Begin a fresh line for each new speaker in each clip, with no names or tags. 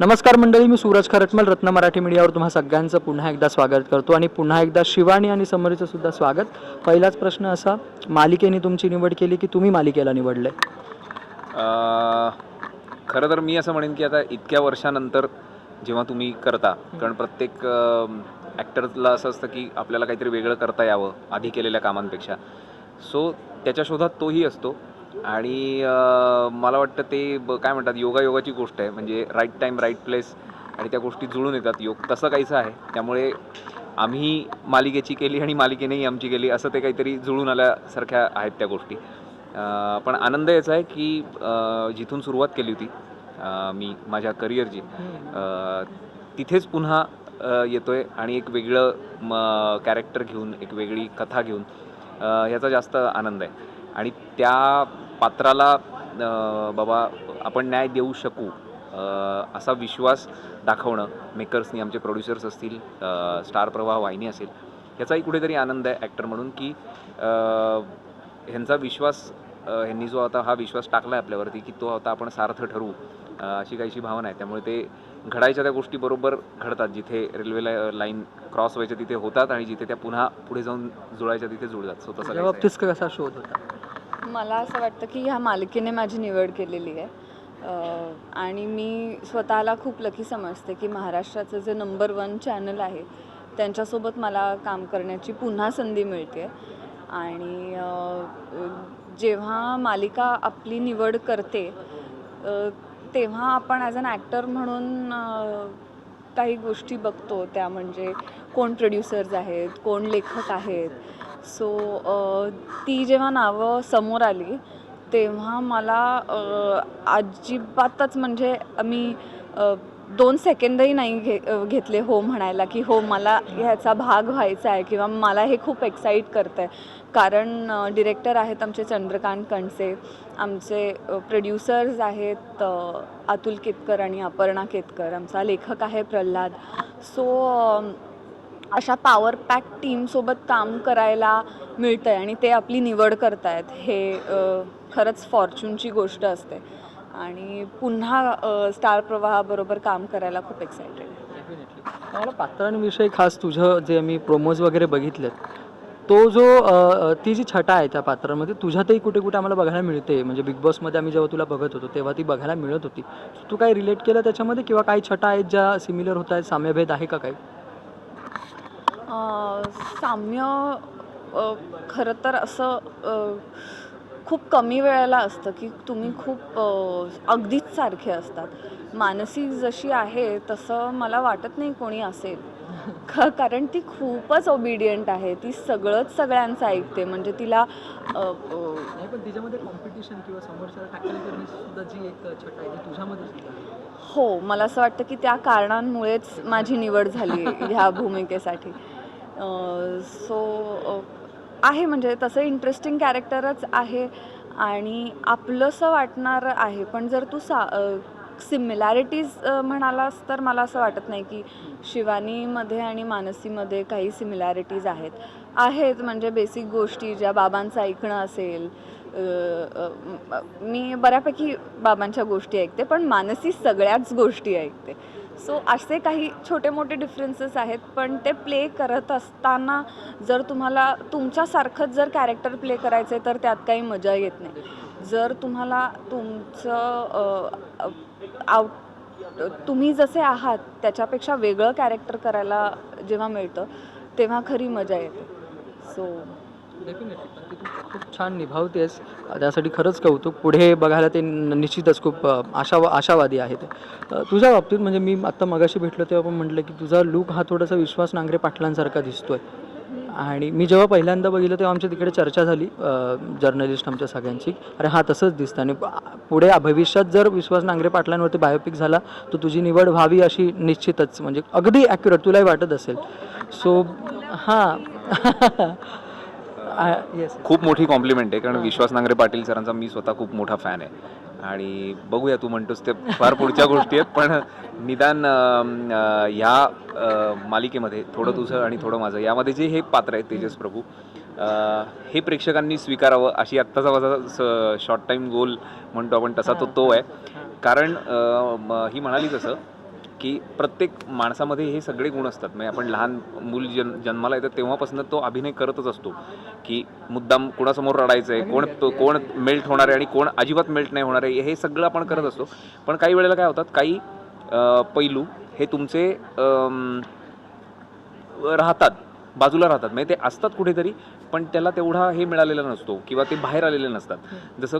नमस्कार मंडळी मी सूरज खरटमल रत्न मराठी मीडियावर तुम्हा सगळ्यांचं पुन्हा एकदा स्वागत करतो आणि पुन्हा एकदा शिवानी आणि समरीचं सुद्धा स्वागत. पहिलाच प्रश्न असा मालिकेने तुमची निवड केली की तुम्ही मालिकेला निवडले?
खरं तर मी असं म्हणेन की आता इतक्या वर्षानंतर जेव्हा तुम्ही करता कारण प्रत्येक ॲक्टरला असं असतं की आपल्याला काहीतरी वेगळं करता यावं आधी केलेल्या कामांपेक्षा. सो त्याच्या शोधात तोही असतो. आणि मला वाटतं ते ब- काय म्हणतात योगायोगाची गोष्ट आहे. म्हणजे राईट टाईम राईट प्लेस आणि त्या गोष्टी जुळून येतात. योग तसं काहीसं आहे. त्यामुळे आम्ही मालिकेची केली आणि मालिकेनेही आमची केली असं ते काहीतरी जुळून आल्यासारख्या आहेत त्या गोष्टी. पण आनंद याचा आहे की जिथून सुरुवात केली होती मी माझ्या करिअरची तिथेच पुन्हा येतो येतोय आणि एक वेगळं म कॅरेक्टर घेऊन एक वेगळी कथा घेऊन ह्याचा जास्त आनंद आहे. आणि त्या पात्राला बाबा आपण न्याय देऊ शकू असा विश्वास दाखवणं मेकर्सनी आमचे प्रोड्युसर्स असतील स्टार प्रवाह वाहिनी असेल याचाही कुठेतरी आनंद आहे ॲक्टर म्हणून की ह्यांचा विश्वास ह्यांनी जो आता हा विश्वास टाकला आहे आपल्यावरती की तो आता आपण सार्थ ठरवू अ, अशी काहीशी भावना आहे. त्यामुळे ते घडायच्या त्या गोष्टी बरोबर घडतात जिथे रेल्वे लाईन क्रॉस व्हायच्या तिथे होतात आणि जिथे त्या पुन्हा पुढे जाऊन जुळायच्या तिथे जुळतात. सो तसं.
बाबतीत कसा शोध होता?
मला असं वाटतं की ह्या मालिकेने माझी निवड केलेली आहे. आणि मी स्वतःला खूप लकी समजते की महाराष्ट्राचं जे नंबर वन चॅनल आहे त्यांच्यासोबत मला काम करण्याची पुन्हा संधी मिळते. आणि जेव्हा मालिका आपली निवड करते तेव्हा आपण ॲज अन ॲक्टर म्हणून काही गोष्टी बघतो. त्या म्हणजे कोण प्रोड्युसर्स आहेत कोण लेखक आहेत सो ती जेव्हा नावं समोर आली तेव्हा मला अजिबातच म्हणजे मी दोन सेकंदही नाही घे घेतले हो म्हणायला की हो मला ह्याचा भाग व्हायचा आहे किंवा मला हे खूप एक्साईट करतं आहे कारण डिरेक्टर आहेत आमचे चंद्रकांत कणसे आमचे प्रोड्युसर्स आहेत अतुल केतकर आणि अपर्णा केतकर आमचा लेखक आहे प्रल्हाद. सो अशा पॉवर पॅक टीमसोबत काम करायला मिळतं आहे आणि ते आपली निवड करतायत हे खरंच फॉर्च्यूनची गोष्ट असते. आणि पुन्हा स्टार प्रवाहाबरोबर काम करायला खूप एक्सायटेड
मला पात्रांविषयी खास तुझं जे मी प्रोमोज वगैरे बघितलेत तो जो ती जी छटा आहे त्या पात्रांमध्ये तुझ्यातही कुठे कुठे आम्हाला बघायला मिळते? म्हणजे बिग बॉसमध्ये आम्ही जेव्हा तुला बघत होतो तेव्हा ती बघायला मिळत होती. तू काय रिलेट केलं त्याच्यामध्ये? किंवा काही छटा आहेत ज्या सिमिलर होत आहेत साम्यभेद आहे का काही?
साम्य खरं तर असं खूप कमी वेळेला असतं की तुम्ही खूप अगदीच सारखे असतात. मानसी जशी आहे तसं मला वाटत नाही कोणी असेल. ख- कारण ती खूपच ओबिडियंट आहे. ती सगळंच सगळ्यांचं ऐकते. म्हणजे तिला
पण तिच्यामध्ये कॉम्पिटिशन किंवा सुद्धा जी एक छटा आहे तुझ्यामध्ये.
हो मला असं वाटतं की त्या कारणांमुळेच माझी निवड झाली ह्या भूमिकेसाठी. सो आहे म्हणजे तसं इंटरेस्टिंग कॅरेक्टरच आहे आणि आपलंसं वाटणारं आहे. पण जर तू सा सिमिलॅरिटीज म्हणालास तर मला असं वाटत नाही की शिवानीमध्ये आणि मानसीमध्ये काही सिमिलॅरिटीज आहेत. आहेत म्हणजे बेसिक गोष्टी ज्या बाबांचं ऐकणं असेल मी बऱ्यापैकी बाबांच्या गोष्टी ऐकते पण मानसी सगळ्याच गोष्टी ऐकते. सो असे काही छोटे मोठे डिफरन्सेस आहेत पण ते प्ले करत असताना जर तुम्हाला तुमच्यासारखंच जर कॅरेक्टर प्ले करायचं आहे तर त्यात काही मजा येत नाही. जर तुम्हाला तुमचं आउट तुम्ही जसे आहात त्याच्यापेक्षा वेगळं कॅरेक्टर करायला जेव्हा मिळतं तेव्हा खरी मजा येते. सो
डेफिनेटली तू खूप छान निभावतेस त्यासाठी खरंच कौतुक. पुढे बघायला ते निश्चितच खूप आशा आशावादी आहे ते. तुझ्या बाबतीत म्हणजे मी आत्ता मगाशी भेटलो तेव्हा पण म्हटलं की तुझा लूक हा थोडासा विश्वास नांगरे पाटलांसारखा दिसतोय. आणि मी जेव्हा पहिल्यांदा बघितलं तेव्हा आमच्या तिकडे चर्चा झाली जर्नलिस्ट आमच्या सगळ्यांची. अरे हा तसंच दिसतं आणि पुढे भविष्यात जर विश्वास नांगरे पाटलांवरती बायोपिक झाला तर तुझी निवड व्हावी अशी निश्चितच. म्हणजे अगदी ॲक्युरेट तुलाही वाटत असेल. सो हां. येस
खूप मोठी कॉम्प्लिमेंट आहे कारण विश्वास नांगरे पाटील सरांचा मी स्वतः खूप मोठा फॅन आहे. आणि बघूया तू म्हणतोस ते फार पुढच्या गोष्टी आहेत पण निदान अं, ह्या अं, मालिकेमध्ये थोडं तुझं आणि थोडं माझं यामध्ये जे हे पात्र आहे तेजस प्रभू अं, हे प्रेक्षकांनी स्वीकारावं अशी आत्ताचा माझा शॉर्ट टाईम गोल म्हणतो आपण तसा तो तो आहे. कारण अं, म- ही म्हणाली तसं की प्रत्येक माणसामध्ये हे सगळे गुण असतात. म्हणजे आपण लहान मूल जन जन्माला येतं तेव्हापासून तो अभिनय करतच असतो. की मुद्दाम कोणासमोर रडायचं आहे कोण तो कोण मेल्ट होणार आहे आणि कोण अजिबात मेल्ट नाही होणार आहे हे सगळं आपण करत असतो. पण काही वेळेला काय होतात काही पैलू हे तुमचे राहतात. बाजूला राहतात. म्हणजे ते असतात कुठेतरी पण त्याला तेवढा हे मिळालेला नसतो किंवा ते बाहेर आलेले नसतात. जसं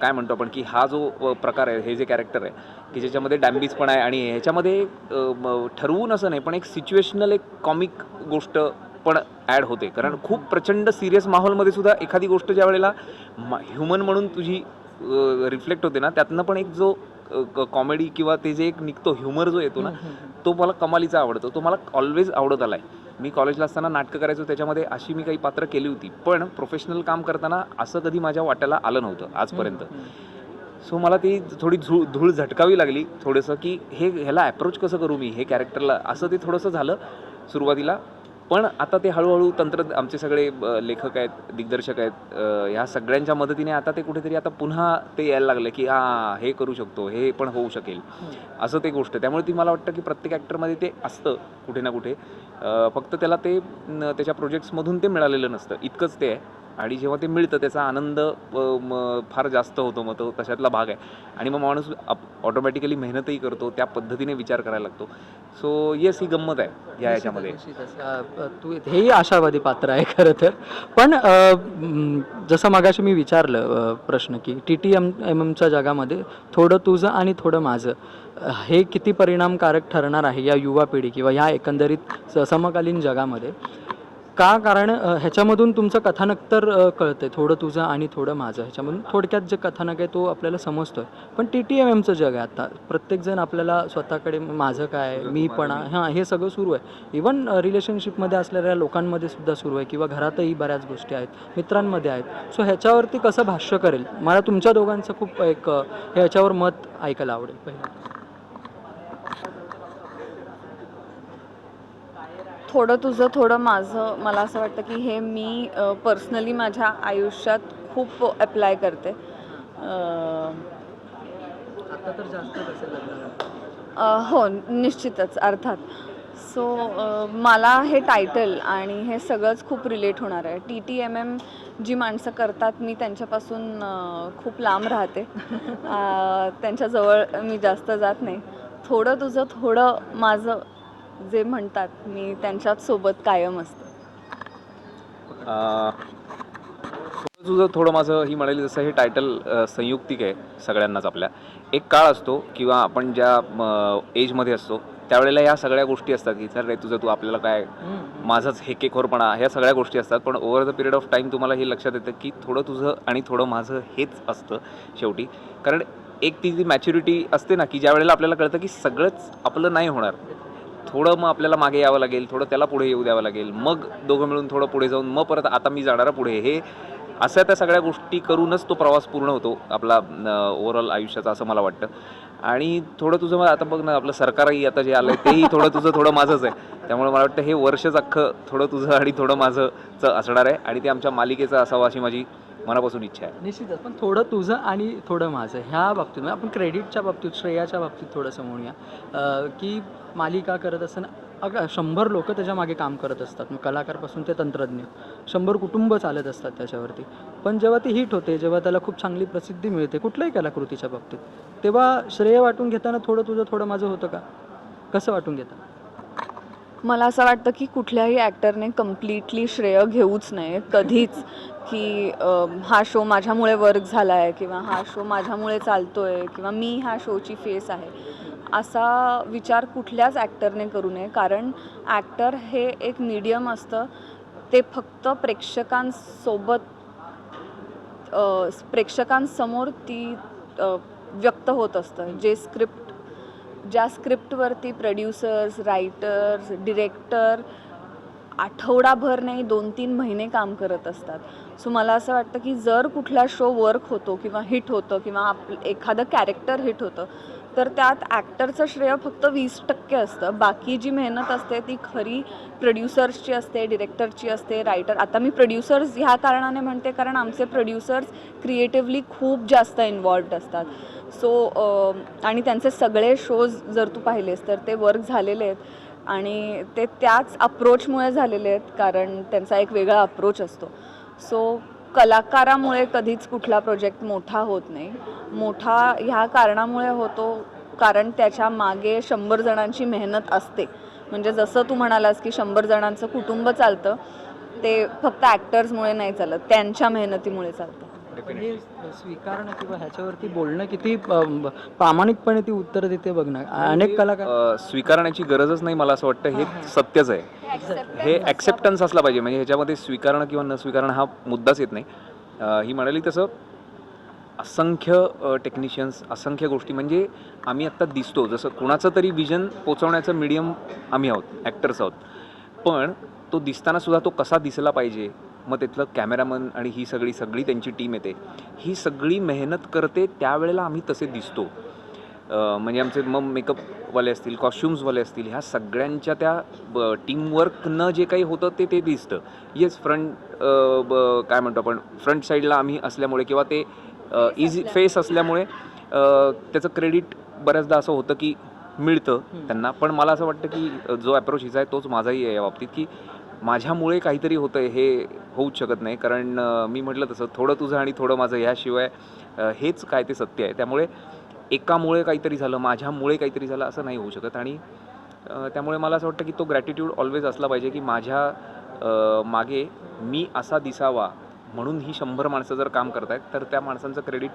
काय म्हणतो आपण की हा जो प्रकार आहे हे जे कॅरेक्टर आहे की ज्याच्यामध्ये डॅम्बीज पण आहे आणि ह्याच्यामध्ये ठरवून असं नाही पण एक सिच्युएशनल एक कॉमिक गोष्ट पण ॲड होते. कारण खूप प्रचंड सिरियस माहोलमध्ये सुद्धा एखादी गोष्ट ज्या वेळेला ह्युमन म्हणून तुझी रिफ्लेक्ट होते ना त्यातनं पण एक जो कॉमेडी किंवा ते जे एक निघतो ह्युमर जो येतो ना तो मला कमालीचा आवडतो. तो मला ऑलवेज आवडत आलाय. मी कॉलेजला असताना नाटकं करायचो त्याच्यामध्ये अशी मी काही पात्र केली होती. पण प्रोफेशनल काम करताना असं कधी माझ्या वाट्याला आलं नव्हतं आजपर्यंत. सो मला ती थोडी धूळ धूळ झटकावी लागली. थोडंसं की हे ह्याला अप्रोच कसं करू मी हे कॅरेक्टरला असं ते थोडंसं झालं सुरुवातीला. पण आता ते हळूहळू तंत्र आमचे सगळे लेखक आहेत दिग्दर्शक आहेत ह्या सगळ्यांच्या मदतीने आता ते कुठेतरी आता पुन्हा ते यायला लागले की हा हे करू शकतो हे पण होऊ शकेल. असं ते गोष्ट त्यामुळे ती मला वाटतं की प्रत्येक ॲक्टरमध्ये ते असतं कुठे ना कुठे. फक्त त्याला ते त्याच्या प्रोजेक्ट्समधून ते मिळालेलं नसतं. इतकंच ते आहे. आणि जेव्हा ते मिळतं त्याचा आनंद फार जास्त होतो. मग तो तशातला भाग आहे. आणि मग माणूस ऑटोमॅटिकली मेहनतही करतो त्या पद्धतीने विचार करायला लागतो. सो येस ही गंमत आहे या याच्यामध्ये.
तू हेही आशावादी पात्र आहे खरं तर. पण जसं मगाशी मी विचारलं प्रश्न की टी टी एम एम एमच्या जगामध्ये थोडं तुझं आणि थोडं माझं हे किती परिणामकारक ठरणार आहे या युवा पिढी किंवा ह्या एकंदरीत समकालीन जगामध्ये? का? कारण ह्याच्यामधून तुमचं कथानक तर अ, कळतंय. थोडं तुझं आणि थोडं माझं. ह्याच्यामधून थोडक्यात जे कथानक आहे तो आपल्याला समजतोय. पण टी टी एम एमचं जग आहे आता. प्रत्येकजण आपल्याला स्वतःकडे माझं काय मी पण हां हे सगळं सुरू आहे. इवन रिलेशनशिपमध्ये असलेल्या लोकांमध्ये सुद्धा सुरू आहे किंवा घरातही बऱ्याच गोष्टी आहेत मित्रांमध्ये आहेत. सो ह्याच्यावरती कसं भाष्य करेल? मला तुमच्या दोघांचं खूप एक ह्याच्यावर मत ऐकायला आवडेल पहिलं
थोडं तुझं थोडं माझं मला असं वाटतं की हे मी पर्सनली माझ्या आयुष्यात खूप अप्लाय करते.
आता तर जास्त
हो निश्चितच अर्थात. सो मला हे टायटल आणि हे सगळंच खूप रिलेट होणार आहे. टी टी एम एम जी माणसं करतात मी त्यांच्यापासून खूप लांब राहते. त्यांच्याजवळ मी जास्त जात नाही. थोडं तुझं थोडं माझं जे म्हणतात मी त्यांच्याच सोबत कायम असते.
तुझं थोडं माझं ही म्हणाली जसं हे टायटल संयुक्तिक आहे सगळ्यांनाच आपल्या. एक काळ असतो किंवा आपण ज्या एजमध्ये असतो त्यावेळेला या सगळ्या गोष्टी असतात की सर रे तुझं तू आपल्याला काय माझाच हेकेखोरपणा ह्या सगळ्या गोष्टी असतात. पण over the period of time तुम्हाला हे लक्षात येतं की थोडं तुझं आणि थोडं माझं हेच असतं शेवटी. कारण एक ती जी मॅच्युरिटी असते ना की ज्या वेळेला आपल्याला कळतं की सगळंच आपलं नाही होणार. थोडं मग आपल्याला मागे यावं लागेल थोडं त्याला पुढे येऊ द्यावं लागेल. मग दोघं मिळून थोडं पुढे जाऊन मग परत आता मी जाणार पुढे. हे अशा त्या सगळ्या गोष्टी करूनच तो प्रवास पूर्ण होतो आपला ओव्हरऑल आयुष्याचा असं मला वाटतं. आणि थोडं तुझं मग आता बघ ना आपलं सरकारही आता जे आलं आहे तेही थोडं तुझं थोडं माझंच आहे. त्यामुळे मला वाटतं हे वर्षच अख्खं थोडं तुझं आणि थोडं माझंच असणार आहे. आणि ते आमच्या मालिकेचं असावं अशी माझी मनापासून इच्छा आहे.
निश्चितच. पण थोडं तुझं आणि थोडं माझं ह्या बाबतीत म्हणजे आपण क्रेडिटच्या बाबतीत श्रेयाच्या बाबतीत थोडंसं म्हणूया की मालिका करत असताना अगं शंभर लोक त्याच्यामागे काम करत असतात. मग कलाकारपासून ते तंत्रज्ञ. शंभर कुटुंब चालत असतात त्याच्यावरती. पण जेव्हा ती हिट होते जेव्हा त्याला खूप चांगली प्रसिद्धी मिळते कुठल्याही कलाकृतीच्या बाबतीत तेव्हा श्रेय वाटून घेताना थोडं तुझं थोडं माझं होतं का? कसं वाटून घेताना?
मला असं वाटतं की कुठल्याही ॲक्टरने कम्प्लिटली श्रेय घेऊच नये. कधीच की हा शो माझ्यामुळे वर्क झाला आहे किंवा हा शो माझ्यामुळे चालतो आहे किंवा मी ह्या शोची फेस आहे. असा विचार कुठल्याच ॲक्टरने करू नये. कारण ॲक्टर हे एक मीडियम असतं. ते फक्त प्रेक्षकांसोबत प्रेक्षकांसमोर ती व्यक्त होत असतं. जे स्क्रिप्ट ज्या स्क्रिप्टवरती प्रोड्युसर्स रायटर्स डिरेक्टर आठवडाभर नाही दोन तीन महिने काम करत असतात. सो मला असं वाटतं की जर कुठला शो वर्क होतो किंवा हिट होतं किंवा आप एखादं कॅरेक्टर हिट होतं तर त्यात ॲक्टरचं श्रेय फक्त वीस टक्के असतं. बाकी जी मेहनत असते ती खरी प्रोड्युसर्सची असते डिरेक्टरची असते रायटर. आता मी प्रोड्युसर्स ह्या कारणाने म्हणते कारण आमचे प्रोड्युसर्स क्रिएटिव्हली खूप जास्त इन्वॉल्ड असतात. सो आणि त्यांचे सगळे शोज जर तू पाहिलेस तर ते वर्क झालेले आहेत. आणि ते त्याच अप्रोचमुळे झालेले आहेत कारण त्यांचा एक वेगळा अप्रोच असतो. सो कलाकारामुळे कधीच कुठला प्रोजेक्ट मोठा होत नाही. मोठा ह्या कारणामुळे होतो कारण त्याच्यामागे शंभर जणांची मेहनत असते. म्हणजे जसं तू म्हणालास की शंभर जणांचं कुटुंब चालतं ते फक्त ॲक्टर्समुळे नाही चालत त्यांच्या मेहनतीमुळे चालतं.
पण हे स्वीकारणं किंवा ह्याच्यावरती बोलणं किती प्रामाणिकपणे ती उत्तर देते बघ ना. अनेक कलाकार
स्वीकारण्याची गरजच नाही मला असं वाटतं. हे सत्यच आहे. हे ॲक्सेप्टन्स असला पाहिजे. म्हणजे ह्याच्यामध्ये स्वीकारणं किंवा न स्वीकारणं हा मुद्दाच येत नाही. ही म्हणाली तसं असंख्य टेक्निशियन्स असंख्य गोष्टी. म्हणजे आम्ही आत्ता दिसतो. जसं कुणाचं तरी विजन पोचवण्याचं मीडियम आम्ही आहोत ॲक्टर्स आहोत. पण तो दिसताना सुद्धा तो कसा दिसला पाहिजे? मग तिथलं कॅमेरामन आणि ही सगळी सगळी त्यांची टीम येते. ही सगळी मेहनत करते त्यावेळेला आम्ही तसे दिसतो. म्हणजे आमचे मग मेकअपवाले असतील कॉस्ट्युम्सवाले असतील ह्या सगळ्यांच्या त्या टीमवर्कनं जे काही होतं ते ते दिसतं. येस फ्रंट काय म्हणतो आपण फ्रंट साईडला आम्ही असल्यामुळे किंवा ते इझी फेस असल्यामुळे. त्याचं क्रेडिट बऱ्याचदा असं होतं की मिळतं त्यांना. पण मला असं वाटतं की जो अप्रोच हिचा आहे तोच माझाही आहे या बाबतीत की माझ्यामुळे काहीतरी होतं हे होऊच शकत नाही. कारण मी म्हटलं तसं थोडं तुझं आणि थोडं माझं ह्याशिवाय हेच काय ते सत्य आहे. त्यामुळे एकामुळे काहीतरी झालं माझ्यामुळे काहीतरी झालं असं नाही होऊ शकत. आणि त्यामुळे मला असं वाटतं की तो ग्रॅटिट्यूड ऑलवेज असला पाहिजे की माझ्या मागे मी असा दिसावा म्हणून ही शंभर माणसं जर काम करत आहेत तर त्या माणसांचं क्रेडिट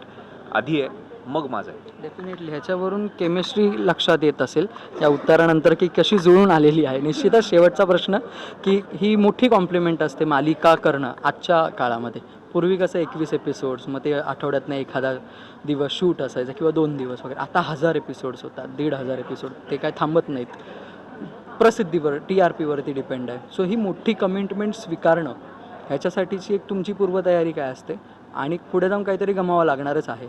आधी आहे. मग माझं आहे.
डेफिनेटली ह्याच्यावरून केमिस्ट्री लक्षात येत असेल. या उत्तरानंतर की कशी जुळून आलेली आहे. निश्चितच शेवटचा प्रश्न की ही मोठी कॉम्प्लिमेंट असते मालिका करणं आजच्या काळामध्ये. पूर्वी कसं एकवीस एपिसोड्स मग ते आठवड्यातनं एखादा दिवस शूट असायचा किंवा दोन दिवस वगैरे. आता हजार एपिसोड्स होतात दीड हजार एपिसोड ते काय थांबत नाहीत. प्रसिद्धीवर टी आर पीवरती डिपेंड आहे. सो ही मोठी कमिटमेंट स्वीकारणं ह्याच्यासाठीची एक तुमची पूर्वतयारी काय असते? आणि पुढे जाऊन काहीतरी गमावं लागणारच आहे.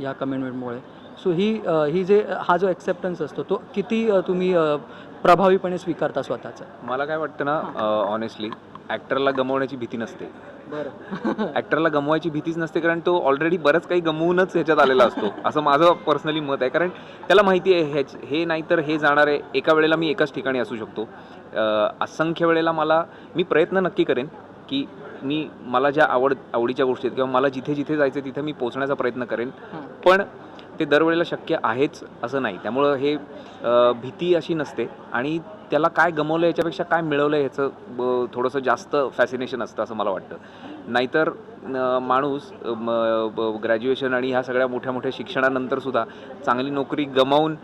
या कमिटमेंटमुळे सो ही ही जे हा जो ॲक्सेप्टन्स असतो तो किती तुम्ही प्रभावीपणे स्वीकारता स्वतःचा?
मला काय वाटतं ना ऑनेस्टली ॲक्टरला गमवण्याची भीती नसते.
बरं.
ॲक्टरला गमवायची भीतीच नसते कारण तो ऑलरेडी बरंच काही गमवूनच ह्याच्यात आलेला असतो. असं माझं पर्सनली मत आहे. कारण त्याला माहिती आहे ह्याच हे नाही तर हे जाणार आहे एका वेळेला मी एकाच ठिकाणी असू शकतो. असंख्य वेळेला मला मी प्रयत्न नक्की करेन की मी मला ज्या आवड आवडीच्या गोष्टी आहेत किंवा मला जिथे जिथे जायचं तिथे मी पोचण्याचा प्रयत्न करेन. पण ते दरवेळेला शक्य आहेच असं नाही. त्यामुळं हे भीती अशी नसते. आणि त्याला काय गमवलं याच्यापेक्षा काय मिळवलं ह्याचं ब- थोडंसं जास्त फॅसिनेशन असतं असं मला वाटतं. नाहीतर माणूस ग्रॅज्युएशन आणि ह्या सगळ्या मोठ्या मोठ्या शिक्षणानंतर सुद्धा चांगली नोकरी गमावून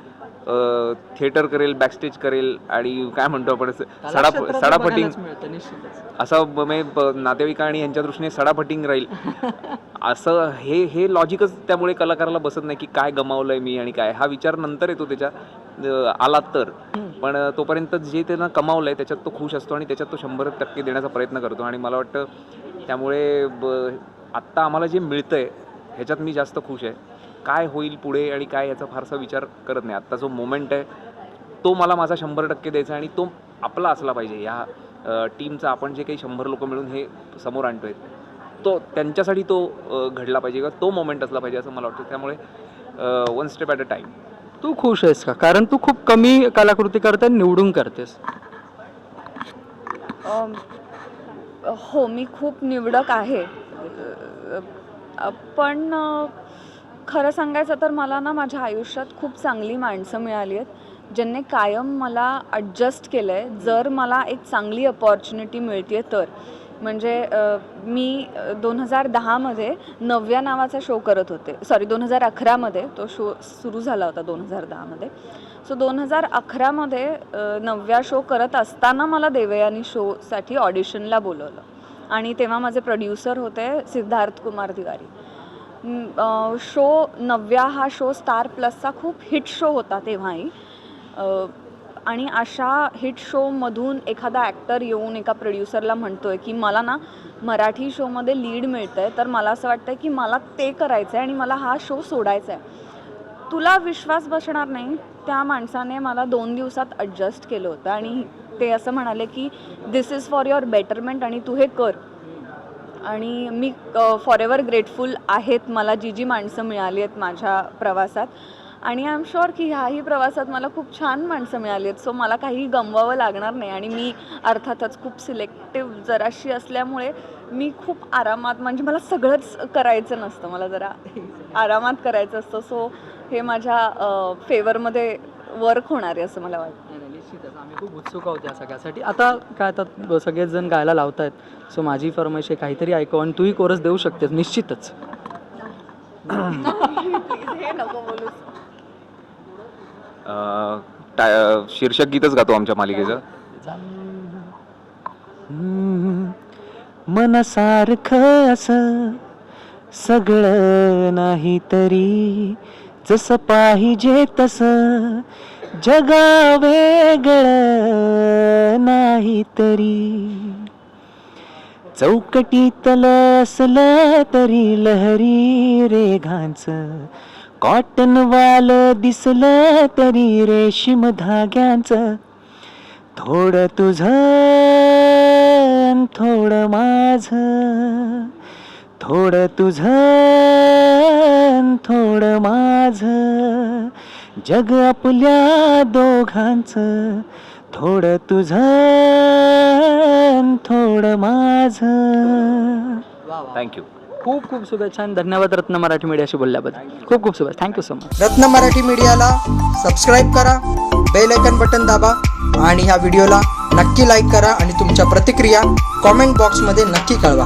थिएटर करेल बॅकस्टेज करेल आणि काय म्हणतो आपण सडा सडापटिंग असं नातेवाईक आणि यांच्या दृष्टीने सडापटिंग राहील. असं हे हे लॉजिकच त्यामुळे कलाकाराला बसत नाही की काय गमावलंय मी आणि काय. हा विचार नंतर येतो त्याच्या आला तर. पण तोपर्यंत जे त्यानं कमावलंय त्याच्यात तो खुश असतो आणि त्याच्यात तो शंभर टक्के देण्याचा प्रयत्न करतो. आणि मला वाटतं त्यामुळे आत्ता आम्हाला जे मिळतंय ह्याच्यात मी जास्त खुश आहे. काय होईल पुढे आणि काय याचा फारसा विचार करत नाही. आत्ता जो मोमेंट आहे तो मला माझा शंभर टक्के द्यायचा आहे आणि तो आपला असला पाहिजे. या टीमचा आपण जे काही शंभर लोक मिळून हे समोर आणतोय तो त्यांच्यासाठी तो घडला पाहिजे किंवा तो मोमेंट असला पाहिजे असं मला वाटतं. त्यामुळे one step at a time
तू खुश आहेस का? कारण तू खूप कमी कलाकृती करते निवडून करतेस.
हो मी खूप निवडक आहे. पण खरं सांगायचं तर मला ना माझ्या आयुष्यात खूप चांगली माणसं मिळाली आहेत ज्यांनी कायम मला ॲडजस्ट केलं आहे जर मला एक चांगली अपॉर्च्युनिटी मिळते तर. म्हणजे मी दोन हजार दहामध्ये नव्या नावाचा शो करत होते. सॉरी दोन हजार अकरामध्ये तो शो सुरू झाला होता दोन हजार दहामध्ये सो दोन हजार अकरामध्ये नव्या शो करत असताना मला देवयानी शोसाठी ऑडिशनला बोलवलं. आणि तेव्हा माझे प्रोड्युसर होते सिद्धार्थ कुमार तिवारी. शो नव्या हा शो स्टार प्लसचा खूप हिट शो होता तेव्हाही. आणि अशा हिट शोमधून एखादा ॲक्टर येऊन एका प्रोड्युसरला आहे की मला ना मराठी शोमध्ये लीड मिळतं आहे तर मला असं वाटतं की मला ते करायचं आहे आणि मला हा शो सोडायचा आहे तुला विश्वास बसणार नाही त्या माणसाने मला दोन दिवसात ॲडजस्ट केलं होतं. आणि ते असं म्हणाले की this is for your betterment आणि तू हे कर. आणि मी फॉर एव्हर ग्रेटफुल आहेत मला जी जी माणसं मिळाली आहेत माझ्या प्रवासात. आणि आय एम शुअर की ह्याही प्रवासात मला खूप छान माणसं मिळाली आहेत. सो मला काही गमवावं लागणार नाही आणि मी अर्थातच खूप सिलेक्टिव्ह जराशी असल्यामुळे मी खूप आरामात म्हणजे मला सगळंच करायचं नसतं. मला जरा आरामात करायचं असतं. सो हे माझ्या फेवरमध्ये वर्क होणार आहे असं मला वाटतं.
निश्चितच. आम्ही खूप उत्सुक आहोत या सगळ्यासाठी. आता काय आता ब- सगळेच जण गायला लावत आहेत सो माझी फरमाईश आहे काहीतरी ऐकव आणि तूही कोरस देऊ शकतेस निश्चितच.
हे
शीर्षक गीतच गातो आमच्या मालिकेचं.
मनासारखं असं सगळं नाही तरी जसं पाहिजे तसं जगा वेगळं नाही तरी. चौकटीतल असलं तरी लहरी रेघांचं कॉटन वाल दिसलं तरी रेशीम धाग्यांचं. थोडं तुझ थोड थोडं माझं. थोडं थोड माझ थोडं माझं. जग आपल्या दोघांचं थोडं तुझं थोडं माझं.
थँक्यू
खूप खूप शुभेच्छा आणि धन्यवाद रत्न मराठी मीडियाशी बोलल्याबद्दल. खूप खूप शुभेच्छा. थँक्यू सो मच
रत्न मराठी मीडियाला सबस्क्राईब करा बेल आयकन बटन दाबा आणि ह्या व्हिडिओला नक्की लाईक करा आणि तुमच्या प्रतिक्रिया कॉमेंट बॉक्समध्ये नक्की कळवा.